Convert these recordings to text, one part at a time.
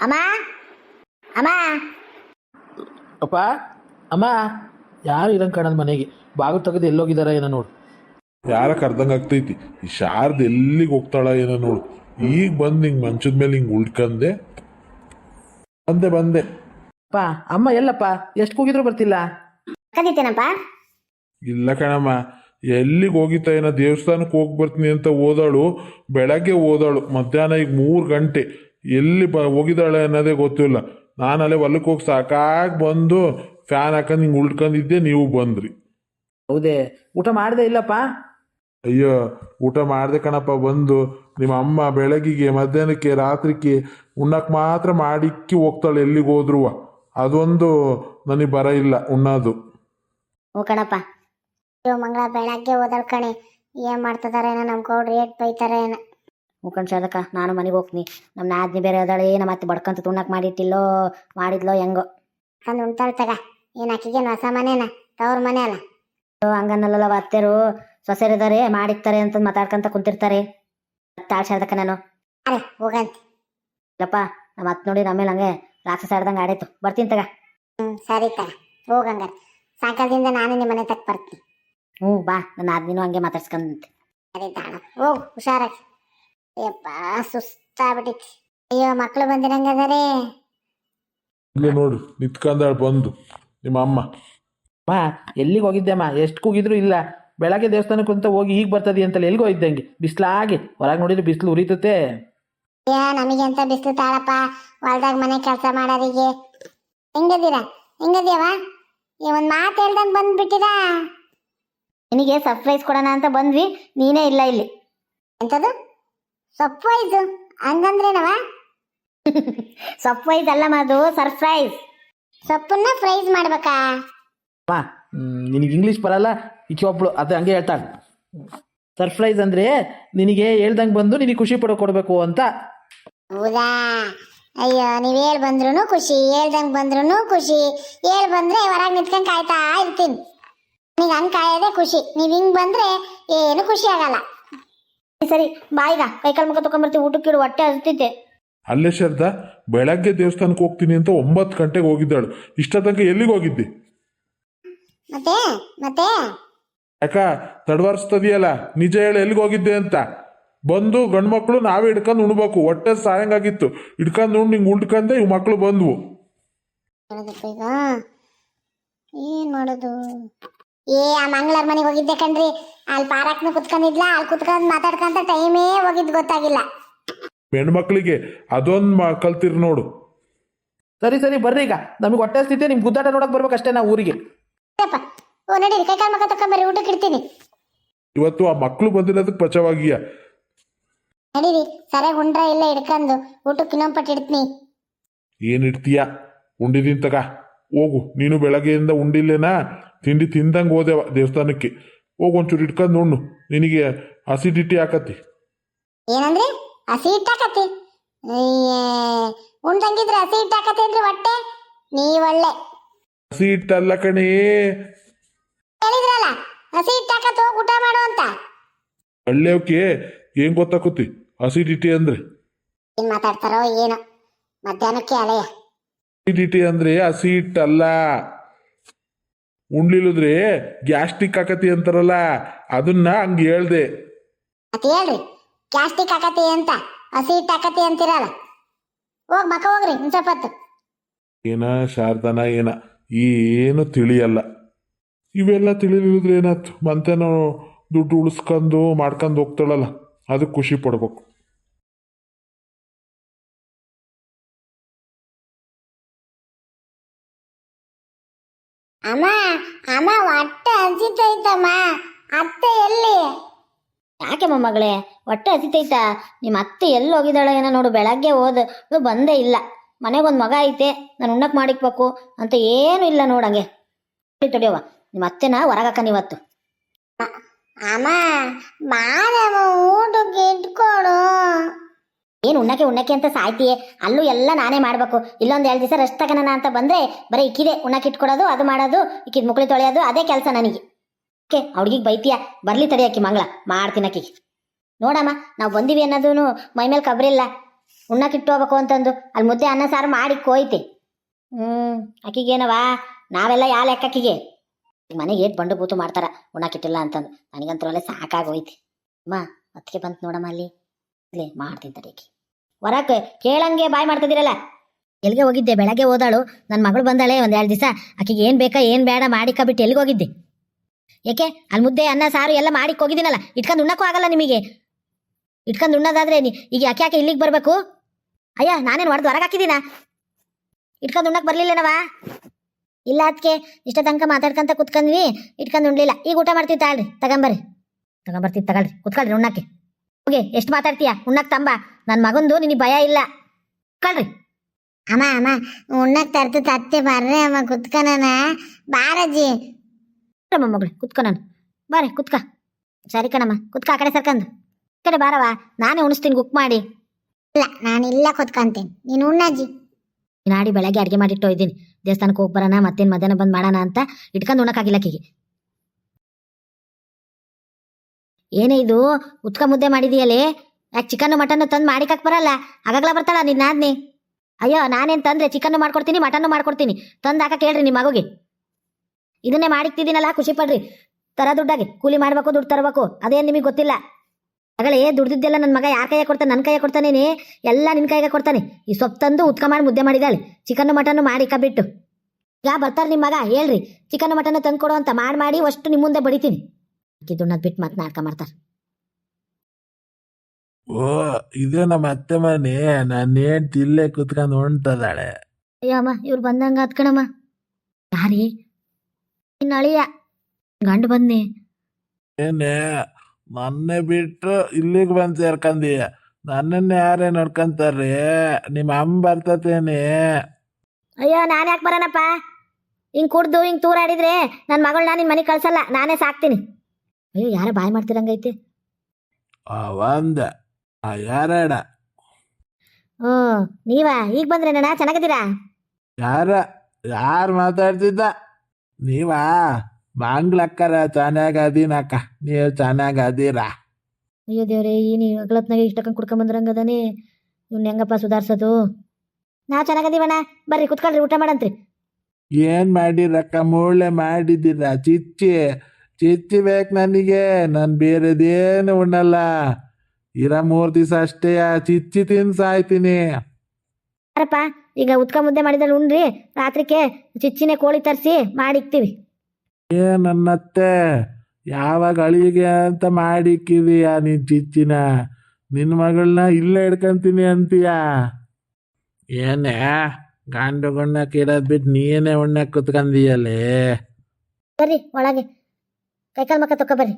ಅಮ್ಮ? ಅಮ್ಮ? ಅಪ್ಪ? ಅಮ್ಮ? ಯಾರು ಇರಂಗೆ ಕಾಣೋದು ಮನೆಗೆ. ಬಾಗಿಲು ತೆಗೆದು ಎಲ್ಲೋಗಿದಾರ ಏನೋ ನೋಡು. ಯಾರ ಕರ್ದಂಗೆ ಆಗ್ತೈತಿ? ಈ ಶಾರದ ಎಲ್ಲಿಗೆ ಹೋಗ್ತಾಳ ಏನೋ ನೋಡು. ಈಗ ಬಂದ್ ಹಿಂಗೆ ಮಂಚದ ಮೇಲೆ ಹಿಂಗೆ ಉಳ್ಕಂದೆ. ಬಂದೆ ಬಂದೆ. ಅಪ್ಪ ಅಮ್ಮ ಎಲ್ಲಪ್ಪ? ಎಷ್ಟು ಕೂಗಿದ್ರು ಬರ್ತಿಲ್ಲ? ಕದಿತೇನಪ್ಪ ಇಲ್ಲ ಕಣಮ್ಮ. ಎಲ್ಲಿಗೆ ಹೋಗಿತ್ತ ಏನೋ ದೇವಸ್ಥಾನಕ್ಕೆ ಹೋಗಿ ಬರ್ತೀನಿ ಅಂತ ಓದಾಳು ಬೆಳಗ್ಗೆ ಓದಾಳು ಮಧ್ಯಾಹ್ನ ಈಗ ಮೂರು ಗಂಟೆ. ಎಲ್ಲಿ ಬ ಹೋಗಿದ್ದಾಳೆ ಅನ್ನೋದೇ ಗೊತ್ತಿಲ್ಲ. ನಾನು ಅಲ್ಲೇ ಹೊಲಕ್ಕೆ ಹೋಗಿ ಸಾಕಾಗಿ ಬಂದು ಫ್ಯಾನ್ ಹಾಕೊಂಡು ಹಿಂಗೆ ಉಳ್ಕೊಂಡಿದ್ದೆ ನೀವು ಬಂದ್ರಿ. ಹೌದೇ ಊಟ ಮಾಡಿದೆ ಇಲ್ಲಪ್ಪ? ಅಯ್ಯೋ ಊಟ ಮಾಡಿದೆ ಕಣಪ್ಪ ಬಂದು ನಿಮ್ಮ ಅಮ್ಮ ಬೆಳಗಿಗೆ ಮಧ್ಯಾಹ್ನಕ್ಕೆ ರಾತ್ರಿಗೆ ಉಣ್ಣಕ್ಕೆ ಮಾತ್ರ ಮಾಡಿಕ್ಕಿ ಹೋಗ್ತಾಳೆ ಎಲ್ಲಿಗೆ ಹೋದ್ರು. ಅದೊಂದು ನನಗೆ ಬರ ಇಲ್ಲ ಉಣ್ಣೋದು. ಓ ಕಣಪ್ಪ ಅಯ್ಯೋ ಮಂಗಳ ಬೆಳಗ್ಗೆ ಓದಲ್ ಕಣೆ ಏನ್ ಮಾಡ್ತಿದಾರೆ ನಮ್ ಗೌಡ್ರು ಏಟ್ ಬೈತಾರೆ ಏನೋ ಮುಖಂಡ್ ಶಾರದಕ್ಕ ನಾನು ಮನೆಗೆ ಹೋಗ್ತೀನಿ. ನಮ್ಮ ನಾದ್ನಿ ಬೇರೆ ಅದಾಳೆ ಏನ ಮತ್ತೆ ಬಡ್ಕಂತ ತುಣ್ಣಕ್ ಮಾಡಿಟ್ಟಿಲ್ಲೋ ಮಾಡಿದ್ಲೋ ಹೆಂಗೋ. ಅಂದ್ ಉಣ್ತಾಳ್ ತಗ ಏನ್ ಆಕಿಗೇನು ಹೊಸ ಮನೇನ? ತವ್ರ ಮನೆ ಅಲ್ಲ ಹಂಗನ್ನಲ್ಲ ಅತ್ತೆರು. ಸೊಸೆರಿದ್ದಾರೆ ಮಾಡಿರ್ತಾರೆ ಅಂತ ಮಾತಾಡ್ಕೊಂತ ಕುಂತಿರ್ತಾರೆ. ತಾಳ್ ಶಾರದಕ್ಕ ನಾನು. ಅರೆ ಹೋಗಂತ. ಇಲ್ಲಪ್ಪ ನಮ್ಮ ಅತ್ ನೋಡಿ ಆಮೇಲೆ ಹಂಗೆ ರಾಕ್ಷಸ ಆಡ್ದಂಗೆ ಆಡೈತು. ಬರ್ತೀನಿ ತಗ. ಹ್ಮ್ ಸರಿ ತಗ. ಹೋಗಂಗ ಸಾಯಂಕಾಲದಿಂದ ನಾನು ನಿಮ್ಮ ಮನೆ ತಕ್ಕ ಬರ್ತೀನಿ. ಹ್ಞೂ ಬಾ. ನನ್ನ ಆದ್ನಿನೂ ಹಂಗೆ ಮಾತಾಡ್ಸ್ಕೊಂತ. ಸರಿ ತಾಣ ಹೋಗು ಹುಷಾರಾಗಿ. ಯಪ್ಪ ಸುಸ್ತಾಗ್ಬಿಟ್ಟಿತ್ತು. ಅಯ್ಯೋ ಮಕ್ಕಳು ಬಂದಿರಂಗದಾರೆ. ಇಲ್ಲೇ ನೋಡು ನಿತ್ಕಂದಾಳ ಬಂದು ನಿಮ್ಮ ಅಮ್ಮ. ಮಾ ಎಲ್ಲಿಗೆ ಹೋಗಿದ್ದೆ ಅಮ್ಮ ಎಷ್ಟು ಕೂಗಿದ್ರು ಇಲ್ಲ. ಬೆಳಗ್ಗೆ ದೇವಸ್ಥಾನಕ್ಕೆ ಅಂತ ಹೋಗಿ ಈಗ ಬರ್ತದೆ ಅಂತಲ್ಲ ಎಲ್ಲಿಗೋ ಹೋಗಿದ್ದಂಗೆ ಬಿಸ್ಲಾಗಿ ಹೊರಗೆ ನೋಡಿದ್ರೆ ಬಿಸಿಲು ಉರಿತತೆ ಏ ನಮಗೆ ಅಂತ ಬಿಸಿಲು ತಾಳಪ್ಪ? ಹೊಲ್ದಾಗ ಮನೆ ಕೆಲಸ ಮಾಡೋರಿಗೆ. ಹೆಂಗದೀರ? ಹೆಂಗದ್ಯವ ಈ ಒಂದು ಮಾತು ಹೇಳ್ದಂಗೆ ಬಂದ್ಬಿಟ್ಟಿರಾ ನಿನಗೆ ಸರ್ಪ್ರೈಸ್ ಕೊಡೋಣ ಅಂತ ಬಂದ್ವಿ ನೀನೇ ಇಲ್ಲ ಇಲ್ಲಿ. ಎಂಥದ್ದು ಸರ್ಪ್ರೈಸ್ ಹಂಗಂದ್ರೇನವ? ಸರ್ಪ್ರೈಸ್ ಅಲ್ಲ ಅದು ಸರ್ಪ್ರೈಸ್. ಸೊಪ್ಪನ್ನ ಫ್ರೈಸ್ ಮಾಡ್ಬೇಕಾ? ಅಮ್ಮ ನಿನಗೆ ಇಂಗ್ಲೀಷ್ ಬರಲ್ಲ ಈಕೆ ಒಬ್ಳು ಅದು ಹಂಗೆ ಹೇಳ್ತಾಳೆ ಸರ್ಪ್ರೈಸ್ ಅಂದ್ರೆ ನಿನಗೆ ಹೇಳ್ದಂಗೆ ಬಂದು ನಿನಗೆ ಖುಷಿ ಪಡೋ ಕೊಡಬೇಕು ಅಂತ. ಹೌದಾ? ಅಯ್ಯೋ ನೀವ್ ಹೇಳ್ ಬಂದ್ರು ಖುಷಿ ಹೇಳ್ದಂಗ್ ಬಂದ್ರು ಖುಷಿ. ಹೇಳ್ ಬಂದ್ರೆ ಹೊರಗೆ ನಿಂತ್ಕೊಂಡ್ ಕಾಯ್ತಾ ಇರ್ತೀನಿ. ನೀವ್ ಹಂಗ್ ಕಾಯೋದೇ ಖುಷಿ. ನೀವ್ ಹಿಂಗ್ ಬಂದ್ರೆ ಏನು ಖುಷಿ ಆಗಲ್ಲ. ಸರಿ ಬಾಯಿಗ ಕೈಕಾಲ್ ಮುಖ ತಕೊಂಡ್ಬರ್ತೀವಿ ಊಟಕ್ಕೆ ಇಡು ಹೊಟ್ಟೆ ಹಸ್ತಿದ್ದೆ. ಅಲ್ಲೇ ಶಾರದಾ ಬೆಳಗ್ಗೆ ದೇವಸ್ಥಾನಕ್ಕೆ ಹೋಗ್ತೀನಿ ಅಂತ ಒಂಬತ್ತು ಗಂಟೆಗೆ ಹೋಗಿದ್ದಾಳು. ಇಷ್ಟ ತನಕ ಎಲ್ಲಿಗೆ ಹೋಗಿದ್ದಿ? ಮತ್ತೆ ಮತ್ತೆ? ಯಾಕ ತಡವರ್ಸ್ತದಿಯಲ್ಲ? ನಿಜ ಹೇಳಿ ಎಲ್ಲಿಗೆ ಹೋಗಿದ್ದೆ ಅಂತ. ಬಂದು ಗಂಡು ಮಕ್ಕಳು ನಾವೇ ಹಿಡ್ಕೊಂಡು ಉಣ್ಬೇಕು. ಹೊಟ್ಟೆ ಸಾಯಂಗಾಗಿತ್ತು. ಹಿಡ್ಕೊಂಡು ಉಂಡು ಹಿಂಗೆ ಉಳ್ಕಂದೆ ಇವ್ ಮಕ್ಕಳು ಬಂದ್ವು. ಹೇಳದಪ್ಪ ಈಗ? ಏನ್ ಮಾಡೋದು? ಏ ಆ ಮಂಗಳಾರ ಮನೆಗೆ ಹೋಗಿದ್ದೆ ಕಣ್ರಿ. ಅಲ್ಲಿ ಪಾರಕ್ನ ಕುತ್ಕೊಂಡಿದ್ಲ ಅಲ್ಲಿ ಕುತ್ಕೊಂಡ್ ಮಾತಾಡ್ಕೊಂತ ಟೈಮೇ ಹೋಗಿದ್ ಗೊತ್ತಾಗಿಲ್ಲ. ಹೆಣ್ಮಕ್ಳಿಗೆ ಅದೊಂದು ಮ ಕಲ್ತಿರ್ ನೋಡು. ಸರಿ ಸರಿ ಬರ್ರಿ ಈಗ. ನಮಗೆ ಹೊಟ್ಟೆ ಸ್ಥಿತಿ ನಿಮ್ಮ ಗುದ್ದಾಟ ನೋಡಕ್ಕೆ ಬರ್ಬೇಕಷ್ಟೇ ನಾವು ಊರಿಗೆ. ಅಪ್ಪ ಓ ನಡೀರಿ ಕೈಕಾಲ್ ಮುಖ ತಕೊಂಬರ್ರಿ ಊಟಕ್ಕೆ ಇಡ್ತೀನಿ. ಇವತ್ತು ಆ ಮಕ್ಕಳು ಬಂದಿರೋದಕ್ಕೆ ಪಚವಾಗಿಯ. ನಡೀರಿ ಸರಿಯಾಗಿ ಉಂಡ್ರ ಇಲ್ಲ ಹಿಡ್ಕೊಂಡು ಊಟಕ್ಕೆ ಇನ್ನೊಂದು ಪಟ್ಟು ಇಡ್ತೀನಿ. ಏನು ಇಡ್ತೀಯ? ಉಂಡಿದೀನಿ ತಗ. ಹೋಗು ನೀನು ಬೆಳಗ್ಗೆಯಿಂದ ಉಂಡಿಲ್ಲೇನಾ? ತಿಂಡಿ ತಿಂದಂಗೆ ಹೋದೆವ ದೇವಸ್ಥಾನಕ್ಕೆ. ಹೋಗು ಒಂಚೂರು ಇಟ್ಕೊಂಡು ಉಣ್ಣು ನಿನಗೆ ಅಸಿಡಿಟಿ ಆಕತಿ ಏನಂದ್ರೆ? ಹಸಿ ಇಟ್ಟಾಕತಿ ಉಂಡಂಗಿದ್ರೆ ಹಸಿ ಇಟ್ಟಾಕತಿ ಅಂದ್ರೆ ಹೊಟ್ಟೆ? ನೀ ಒಳ್ಳೆ ಹಸಿ ಇಟ್ಟಲ್ಲ ಕಣೇ. ಹೇಳಿದ್ರಲ್ಲ ಹಸಿ ಇಟ್ಟಾಕತ್ ಹೋಗಿ ಊಟ ಮಾಡು ಅಂತ. ಹಳ್ಳಿಯವಕ್ಕೆ ಏನು ಗೊತ್ತಾಕತಿ ಅಸಿಡಿಟಿ ಅಂದ್ರೆ. ಏನ್ ಮಾತಾಡ್ತಾರೋ ಏನೋ. ಮಧ್ಯಾಹ್ನಕ್ಕೆ ಅಲೆಯ. ಅಸಿಡಿಟಿ ಅಂದ್ರೆ ಹಸಿ ಹಿಟ್ಟಲ್ಲ ಉಣ್ಲಿಲ್ಲದ್ರೆ ಗ್ಯಾಸ್ಟ್ರಿಕ್ ಆಕತಿ ಅಂತಾರಲ್ಲ ಅದನ್ನ ಹಂಗ ಹೇಳ್ದೆ. ಹೇಳ್ರಿ ಗ್ಯಾಸ್ಟಿಕ್ ಆಕತಿ ಅಂತ ಹಸಿ ಆಕತಿ ಅಂತಿರಲ್ಲ. ಹೋಗ್ ಮಕ ಹೋಗ್ರಿ ಇನ್ ಸ್ವಲ್ಪ ಹೊತ್ತು. ಏನ ಶಾರದನ ಏನ ಏನು ತಿಳಿಯಲ್ಲ. ಇವೆಲ್ಲ ತಿಳಿಲಿಲ್ಲದ್ರೆ ಏನಾಯ್ತು? ಮಂತೇನೋ ದುಡ್ಡು ಉಳಿಸ್ಕೊಂಡು ಮಾಡ್ಕೊಂಡು ಹೋಗ್ತಾಳಲ್ಲ ಅದಕ್ಕೆ ಖುಷಿ ಪಡ್ಬೇಕು. ಅಮ್ಮ ಅಮ್ಮ ಹೊಟ್ಟೆ ಹಸಿತೈತಮ್ಮ. ಅತ್ತೆ ಎಲ್ಲಿ? ಯಾಕೆ ಮೊಮ್ಮಗಳೇ ಹೊಟ್ಟೆ ಹಸಿತೈತಾ? ನಿಮ್ಮ ಅತ್ತೆ ಎಲ್ಲಿ ಹೋಗಿದ್ದಾಳೆ ಏನೋ ನೋಡು ಬೆಳಗ್ಗೆ ಹೋದ ಬಂದೇ ಇಲ್ಲ. ಮನೆಗೊಂದು ಮಗ ಐತೆ ನಾನು ಉಣ್ಣಕ್ಕೆ ಮಾಡಿಕ್ಬೇಕು ಅಂತ ಏನೂ ಇಲ್ಲ ನೋಡಂಗೆ ತಡಿಯವ ನಿಮ್ಮ ಅತ್ತೆನ ಹೊರಗಾಕ ನೀವತ್ತು ಅಮ್ಮ ಮಾರಮ್ಮ ಊಟಕ್ಕೆ ಇಟ್ಕೊಡು. ಏನು ಉಣ್ಣಕ್ಕೆ ಉಣ್ಣಕ್ಕೆ ಅಂತ ಸಾಯ್ತೀಯೇ? ಅಲ್ಲೂ ಎಲ್ಲ ನಾನೇ ಮಾಡಬೇಕು. ಇಲ್ಲೊಂದು ಎರಡು ದಿವಸ ರೆಸ್ಟ್ ತಗೋಣ ಅಂತ ಬಂದ್ರೆ ಬರೀ ಇಕ್ಕಿದೆ ಉಣ್ಣಕ್ಕೆ ಇಟ್ಕೊಡೋದು ಅದು ಮಾಡೋದು, ಇಕ್ಕಿದ ಮುಕ್ಳಿ ತೊಳೆಯೋದು, ಅದೇ ಕೆಲಸ ನನಗೆ. ಓಕೆ ಹುಡುಗಿಗೆ ಬೈತೀಯ? ಬರ್ಲಿ ತಡಿಯಾಕಿ ಮಂಗಳ, ಮಾಡ್ತೀನಿ ಆಕಿಗೆ. ನೋಡಮ್ಮ, ನಾವು ಬಂದಿವಿ ಅನ್ನೋದು ಮೈ ಮೇಲೆ ಕಬ್ರಿಲ್ಲ. ಉಣ್ಣಕ್ಕೆ ಇಟ್ಟು ಹೋಗ್ಬೇಕು ಅಂತಂದು. ಅಲ್ಲಿ ಮುದ್ದೆ ಅನ್ನ ಸಾರು ಮಾಡಿ ಕೋಯ್ತಿ. ಹ್ಞೂ ಅಕ್ಕಿಗೇನವಾ ನಾವೆಲ್ಲ ಯಾ ಲೆಕ್ಕಕ್ಕಿಗೆ ಮನೆಗೆ ಏಟ್ ಬಂಡು ಬೂತು ಮಾಡ್ತಾರ ಉಣ್ಣಕ್ಕಿಟ್ಟಿಲ್ಲ ಅಂತಂದು. ನನಗಂತೂ ಅಲ್ಲೇ ಸಾಕಾಗೋಯ್ತಿ ಅಮ್ಮ ಅತ್ತಿಗೆ ಬಂತು ನೋಡಮ್ಮ ಅಲ್ಲಿ. ಇಲ್ಲೇ ಮಾಡ್ತೀನಿ ತಡೀಕಿ ಹೊರಕ್ಕೆ ಕೇಳಂಗೆ ಬಾಯ್ ಮಾಡ್ತಿದ್ದೀರಲ್ಲ? ಎಲ್ಲಿಗೆ ಹೋಗಿದ್ದೆ, ಬೆಳಗ್ಗೆ ಓದಾಳು ನನ್ನ ಮಗಳು ಬಂದಾಳೆ ಒಂದು ಎರಡು ದಿವಸ. ಆಕೆಗೆ ಏನು ಬೇಕಾ, ಏನು ಬೇಡ ಮಾಡಿಕ ಬಿಟ್ಟು ಎಲ್ಲಿಗೆ ಹೋಗಿದ್ದೆ. ಏಕೆ ಅಲ್ಲಿ ಮುದ್ದೆ, ಅನ್ನ, ಸಾರು ಎಲ್ಲ ಮಾಡಿ ಹೋಗಿದ್ದೀನಲ್ಲ? ಇಟ್ಕೊಂಡು ಉಣ್ಣಕ್ಕೂ ಆಗಲ್ಲ ನಿಮಗೆ. ಇಟ್ಕೊಂಡು ಉಣ್ಣೋದಾದ್ರೆ ಈಗ ಯಾಕೆ ಯಾಕೆ ಇಲ್ಲಿಗೆ ಬರಬೇಕು? ಅಯ್ಯ, ನಾನೇನು ಹೊಡೆದು ಹೊರಗೆ ಹಾಕಿದ್ದೀನ? ಇಟ್ಕೊಂಡು ಉಣ್ಣಕ್ಕೆ ಬರಲಿಲ್ಲನವಾ ಇಲ್ಲ ಅದಕ್ಕೆ ಇಷ್ಟ ತನಕ ಮಾತಾಡ್ಕೊಂತ ಕುತ್ಕೊಂಡ್ವಿ ಇಟ್ಕೊಂಡು ಉಣ್ಲಿಲ್ಲ. ಈಗ ಊಟ ಮಾಡ್ತೀವಿ ತಾಳ್ರಿ, ತಗೊಂಬರ್ರಿ. ತಗೊಂಬರ್ತೀವಿ, ತಗೊಳ್ರಿ. ಕುತ್ಕೊಳ್ರಿ ಉಣ್ಣಕ್ಕೆ. ಹೋಗಿ ಎಷ್ಟು ಮಾತಾಡ್ತೀಯ? ಉಣ್ಣಕ್ ತಂಬ. ನನ್ನ ಮಗಂದು ನಿನಗೆ ಭಯ ಇಲ್ಲ. ಕಳ್ರಿ. ಅಮ್ಮ ಅಮ್ಮ ಉಣ್ಣಕ್ ತರ್ತು ತತ್ತೆ ಬರ್ರೆ ಅಮ್ಮ ಕುತ್ಕನ ಬಾರಜ್ಜಿ ಅಮ್ಮ ಮಗಳು ಕುತ್ಕೊ ನಾನು. ಬಾರೆ ಕುತ್ಕ. ಸರಿ ಕಣಮ್ಮ ಕುತ್ಕ ಆ ಕಡೆ ಸರ್ಕಂದು. ಈ ಕಡೆ ಬಾರವ ನಾನೇ ಉಣಿಸ್ತೀನಿ ಕುಕ್ ಮಾಡಿ. ಇಲ್ಲ ನಾನು ಇಲ್ಲ ಕುತ್ಕೊಂತೀನಿ. ನೀನು ಉಣ್ಣಜ್ಜಿ ನಾಡಿ ಬೆಳಗ್ಗೆ ಅಡುಗೆ ಮಾಡಿಟ್ಟು ಇದ್ದೀನಿ ದೇವಸ್ಥಾನಕ್ಕೆ ಹೋಗಿ ಬರೋಣ ಮತ್ತೇನು ಮಧ್ಯಾಹ್ನ ಬಂದು ಮಾಡೋಣ ಅಂತ ಇಟ್ಕೊಂಡು ಉಣ್ಣಕ್ಕಾಗಿಲ್ಲ ಆಕಿಗೆ ಏನೇ ಇದು? ಉತ್ಕ ಮುದ್ದೆ ಮಾಡಿದೀಯಲೇ? ಯಾಕೆ ಚಿಕನ್ ಮಟನ್ ತಂದು ಮಾಡಿಕಕ್ ಬರಲ್ಲ. ಆಗಾಗ್ಲ ಬರ್ತಾಳ ನಿನ್ನ ಆದ್ನಿ ಅಯ್ಯೋ, ನಾನೇನು ತಂದ್ರೆ ಚಿಕನ್ ಮಾಡ್ಕೊಡ್ತೀನಿ ಮಟನ್ ಮಾಡ್ಕೊಡ್ತೀನಿ. ತಂದು ಹಾಕಕ್ಕೆ ಹೇಳ್ರಿ ನಿಮ್ಮ ಮಗುಗೆ. ಇದನ್ನೇ ಮಾಡಿಕ್ತಿದ್ದೀನಲ್ಲ ಖುಷಿ ಪಡ್ರಿ. ತರ ದುಡ್ಡಾಗಿ. ಕೂಲಿ ಮಾಡ್ಬೇಕು, ದುಡ್ಡು ತರಬೇಕು. ಅದೇನು ನಿಮಗೆ ಗೊತ್ತಿಲ್ಲ. ಮಗಳೇ, ದುಡ್ದಿದ್ದೆಲ್ಲ ನನ್ನ ಮಗ ಯಾರ ಕೈಯಾಗ ಕೊಡ್ತಾನೆ? ನನ್ನ ಕೈಯಾಗ ಕೊಡ್ತಾನೇನೆ ಎಲ್ಲ ನಿನ್ನ ಕೈಗೆ ಕೊಡ್ತಾನೆ. ಈ ಸೊಪ್ಪು ತಂದು ಉತ್ಕ ಮಾಡಿ ಮುದ್ದೆ ಮಾಡಿದಾಳೆ. ಚಿಕನ್ ಮಟನ್ ಮಾಡಿ ಬಿಟ್ಟು. ಯಾ, ಬರ್ತಾರೆ ನಿಮ್ಮ ಮಗ? ಹೇಳ್ರಿ. ಚಿಕನ್ ಮಟನ್ ತಂದು ಕೊಡು ಅಂತ. ಮಾಡಿ ಮಾಡಿ, ಅಷ್ಟು ನಿಮ್ಮ ಮುಂದೆ ಬಡಿತೀನಿ. ದುಣ್ಣದ್ ಬಿಟ್ಟು ಮತ್ತೆ ನಾಟಕ ಮಾಡ್ತಾರೆ. ಓ ಇದು ನಮ್ಮ ಅತ್ತೆ ಮನೆ ನನ್ನ ಹೇಳ್ತಿ ಇಲ್ಲೇ ಕುತ್ಕೊಂಡು ಹೊಂಟದಾಳೆ. ಅಯ್ಯಮ್ಮ ಇವ್ರು ಬಂದಂಗ ಹತ್ಕಣಮ್ಮ ಯಾರಿ? ನಿನ್ನ ಅಳಿಯ. ಗಂಡು ಬಂದೆ ಏನೇ ನನ್ನೇ ಬಿಟ್ಟು ಇಲ್ಲಿಗೆ ಬಂದು ಸೇರ್ಕಂದಿ. ನನ್ನನ್ನ ಯಾರೇ ನೋಡ್ಕಂತಾರ್ರಿ? ನಿಮ್ಮ ಅಮ್ಮ ಬರ್ತತೇನೆ. ಅಯ್ಯೋ ನಾನು ಯಾಕೆ ಬರೋಣಪ್ಪ? ಹಿಂಗೆ ಕುಡ್ದು ಹಿಂಗೆ ತೂರಾಡಿದ್ರೆ ನನ್ನ ಮಗಳನ್ನ ನಿನ್ನ ಮನೆಗೆ ಕಳ್ಸಲ್ಲ ನಾನೇ ಸಾಕ್ತೀನಿ. ಅಯ್ಯೋ ಯಾರ ಬಾಯ್ ಮಾಡ್ತಿರಂಗೈತೆ? ಅವಂದ ಯಾರಡ? ಹ್ಞೂ ನೀವಾ? ಈಗ ಬಂದ್ರೇನಣ್ಣ ಚೆನ್ನಾಗಿದ್ದೀರಾ? ಯಾರ ಯಾರು ಮಾತಾಡ್ತಿದ್ದ? ನೀವಾ? ಬಾಂಗ್ಲಕ್ಕರ ಚೆನ್ನಾಗ ಅದೀನಕ್ಕ ನೀವು ಚೆನ್ನಾಗ ಅದೀರಾ? ಅಯ್ಯೋ ದೇವ್ರೆ ಈ ನೀವು ಅಗಳತ್ನಾಗ ಇಷ್ಟಕ್ಕಂಗೆ ಕುಡ್ಕೊಂಬಂದ್ರಂಗದಾನೆ ಇವ್ನ ಹೆಂಗಪ್ಪ ಸುಧಾರ್ಸೋದು? ನಾವು ಚೆನ್ನಾಗದೀವಣ್ಣ ಬರ್ರಿ ಕುತ್ಕೊಳ್ರಿ ಊಟ ಮಾಡಂತ್ರಿ. ಏನ್ ಮಾಡಿರಕ್ಕ ಮೂಳೆ ಮಾಡಿದ್ದೀರಾ ಚಿಚ್ಚಿ? ಚಿಚ್ಚಿ ಬೇಕು ನನಗೆ ನಾನು ಬೇರೆದೇನು ಉಣ್ಣಲ್ಲ. ಇರ ಮೂರು ದಿವಸ ಅಷ್ಟೇ ಚಿಚ್ಚಿ ತಿನ್ ಸಾಯ್ತೀನಿ ಅರಪ್ಪ ಈಗ ಉತ್ಕ ಮುದ್ದೆ ಮಾಡಿದ್ರೆ ಉಣ್ರಿ ರಾತ್ರಿಕೆ ಚಿಚ್ಚಿನೇ ಕೋಳಿ ತರಿಸಿ ಮಾಡಿಕ್ತೀವಿ. ಏ ನನ್ನತ್ತೆ ಯಾವಾಗ ಅಳಿಗೆ ಅಂತ ಮಾಡಿಕ್ಕಿದೀಯ ನೀನ್ ಚಿಚ್ಚಿನ? ನಿನ್ನ ಮಗಳನ್ನ ಇಲ್ಲೇ ಹಿಡ್ಕಂತೀನಿ ಅಂತೀಯ? ಏನೇ ಗಂಡು ಗುಣ್ಣಕ್ಕೆ ಇರೋದ್ ಬಿಟ್ಟು ನೀನೇ ಉಣ್ಣಕ್ಕೆ ಕುತ್ಕಂದೀಯಲ್ಲೇ ಸರಿ ಒಳಗೆ. ಕೈಕಾಲು ಮಕ್ಕ ತಕ್ಕ ಬರ್ರಿ.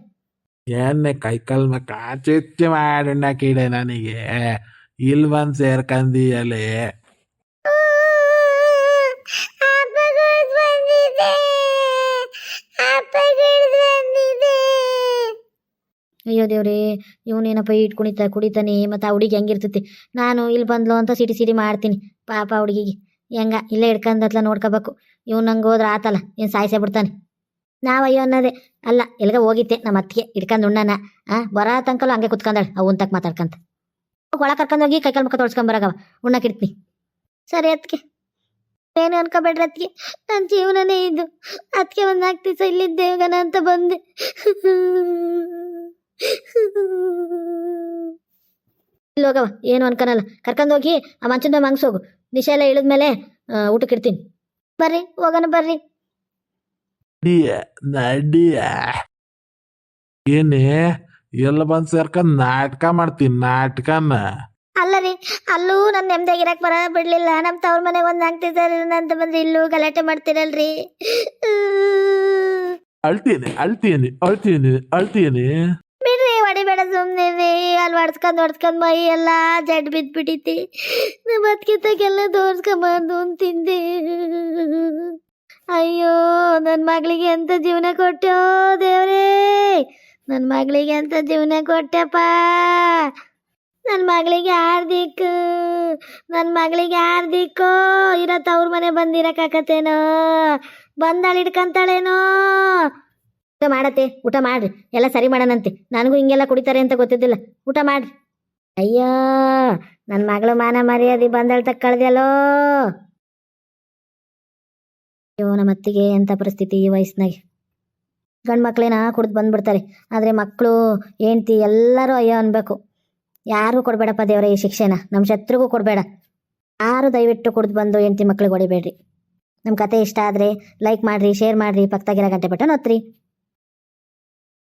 ಏನೇ ಕೈಕಾಲ್ ಮಕ್ಕ? ಚಿಚ್ಚಿ ಮಾಡಣ್ಣ ಕೀಡೆ ನನಗೆ. ಇಲ್ಲಿ ಬಂದು ಅಲ್ಲಿ ಅಯ್ಯೋ ದೇವ್ರಿ ಇವನೇನಪ್ಪ ಇಟ್ ಕುಣಿತ ಕುಡಿತಾನೆ ಮತ್ತು ಆ ಹುಡುಗಿ ಹೆಂಗಿರ್ತೈತಿ? ನಾನು ಇಲ್ಲಿ ಬಂದ್ಲು ಅಂತ ಸಿಟಿ ಸಿಟಿ ಮಾಡ್ತೀನಿ. ಪಾಪ ಹುಡುಗಿಗೆ. ಹೆಂಗ ಇಲ್ಲೇ ಹಿಡ್ಕಂದತ್ಲ ನೋಡ್ಕೋಬೇಕು. ಇವ್ ನಂಗೆ ಹೋದ್ರೆ ಆತಲ್ಲ ಏನು ಸಾಯಿಸೇ ಬಿಡ್ತಾನೆ. ನಾವು ಅಯ್ಯೋ ಅನ್ನೋದೇ. ಅಲ್ಲ, ಎಲ್ಗ ಹೋಗಿತ್ತೆ ನಮ್ಮ ಅತ್ತಿಗೆ, ಹಿಡ್ಕೊಂಡು ಉಣ್ಣನ. ಆ, ಬರ ತನಕಲು ಹಂಗೆ ಕುತ್ಕೊಂಡಾಳೆ, ಅವು ಉಂತಕ್ ಮಾತಾಡ್ಕಂತ. ಒಳ ಕರ್ಕೊಂಡೋಗಿ ಕೈಕಾಲು ಮುಖ ತೊಳ್ಸ್ಕೊಂಬರಾಗವ ಉಣ್ಣಕ್ಕಿಡ್ತೀನಿ ಸರಿ ಅತ್ತಿಗೆ. ಏನು ಅನ್ಕೋಬೇಡ್ರಿ ಅತ್ತಿಗೆ. ನನ್ನ ಜೀವನನೇ ಇದು. ಅದಕ್ಕೆ ಒಂದು ನಾಲ್ಕು ದಿವಸ ಇಲ್ಲಿದ್ದೆ ಹೋಗೋಣ ಅಂತ ಬಂದೆ. ಇಲ್ಲೋಗವ ಏನು ಅನ್ಕನಲ್ಲ ಕರ್ಕೊಂಡೋಗಿ ಆ ಮಂಚದ ಮಂಗ್ಸೋಗು. ನಿಶೆ ಎಲ್ಲ ಇಳಿದ್ಮೇಲೆ ಮೇಲೆ ಊಟಕ್ಕೆ ಇಡ್ತೀನಿ. ಬರ್ರಿ, ಹೋಗೋಣ ಬರ್ರಿ. ನಡಿಯ. ನಡಿಯ ಏನೇ ಎಲ್ಲ ಬಂದು ಸೇರ್ಕೊಂಡ್ ನಾಟಕ ಮಾಡ್ತೀನಿ ನಾಟಕನ. ಅಲ್ಲ ರೀ ಅಲ್ಲೂ ನನ್ನ ನೆಮ್ಮದಿಯಾಗಿರಕ್ಕೆ ಬರ ಬಿಡ್ಲಿಲ್ಲ. ನಮ್ಮ ತವ್ರ ಮನೆಗೆ ಒಂದು ಆಗ್ತಿದ್ದಾರೆ ಅಂತ ಬಂದ್ರೆ ಇಲ್ಲೂ ಗಲಾಟೆ ಮಾಡ್ತೀರಲ್ರಿ. ಅಳ್ತೀನಿ ಅಳ್ತೀನಿ ಅಳ್ತೀನಿ ಅಳ್ತೀನಿ. ಬಿಡ್ರಿ ಹೊಡಿಬೇಡ ಸುಮ್ಮನೆ ಅಲ್ಲಿ ಹೊಡ್ಸ್ಕೊಂಡ್ ಹೊಡ್ಸ್ಕೊಂಡ್ ಮೈ ಎಲ್ಲ ಜಡ್ ಬಿದ್ಬಿಟ್ಟಿತಿ ನಮ್ಮ ಅದಕ್ಕಿಂತಕ್ಕೆಲ್ಲ ತೋರ್ಸ್ಕೊಂಬಂದು ತಿಂದೆ. ಅಯ್ಯೋ ನನ್ನ ಮಗಳಿಗೆ ಎಂತ ಜೀವನ ಕೊಟ್ಟೋ ದೇವ್ರೇ? ನನ್ನ ಮಗಳಿಗೆ ಎಂತ ಜೀವನ ಕೊಟ್ಟಪ್ಪ? ನನ್ನ ಮಗಳಿಗೆ ಯಾರು ನನ್ನ ಮಗಳಿಗೆ ಯಾರು ದಿಕ್ಕೋ ಇರೋ ತವ್ರ ಮನೆ ಬಂದಿರಕ್ಕಾಕತ್ತೇನೋ ಬಂದಾಳ ಹಿಡ್ಕಂತಾಳೇನೋ? ಊಟ ಮಾಡತ್ತೆ, ಊಟ ಮಾಡ್ರಿ, ಎಲ್ಲ ಸರಿ ಮಾಡೋಣಂತೆ ನನಗೂ ಹಿಂಗೆಲ್ಲ ಕುಡಿತಾರೆ ಅಂತ ಗೊತ್ತಿದ್ದಿಲ್ಲ. ಊಟ ಮಾಡ್ರಿ. ಅಯ್ಯೋ ನನ್ನ ಮಗಳು ಮಾನ ಮರ್ಯಾದೆ ಬಂದಳ್ತ ಕಳ್ದ್ಯಲ್ಲೋ? ಅಯ್ಯೋ ನಮ್ಮ ಅತ್ತಿಗೆ ಎಂಥ ಪರಿಸ್ಥಿತಿ ಈ ವಯಸ್ಸಿನಾಗೆ? ಗಂಡು ಮಕ್ಳೇನ ಕುಡ್ದು ಬಂದ್ಬಿಡ್ತಾರೆ. ಆದರೆ ಮಕ್ಕಳು ಹೆಂಡ್ತಿ ಎಲ್ಲರೂ ಅಯ್ಯೋ ಅನ್ಬೇಕು. ಯಾರಿಗೂ ಕೊಡಬೇಡಪ್ಪ ದೇವರ ಈ ಶಿಕ್ಷೆನ. ನಮ್ಮ ಶತ್ರುಗೂ ಕೊಡಬೇಡ. ಯಾರು ದಯವಿಟ್ಟು ಕುಡ್ದು ಬಂದು ಹೆಂಡ್ತಿ ಮಕ್ಳಿಗೆ ಹೊಡಿಬೇಡ್ರಿ. ನಮ್ಮ ಕತೆ ಇಷ್ಟ ಆದರೆ ಲೈಕ್ ಮಾಡಿರಿ ಶೇರ್ ಮಾಡಿರಿ, ಪಕ್ಕದಾಗಿರೋ ಗಂಟೆ ಬಟನ್ ಒತ್ತಿರಿ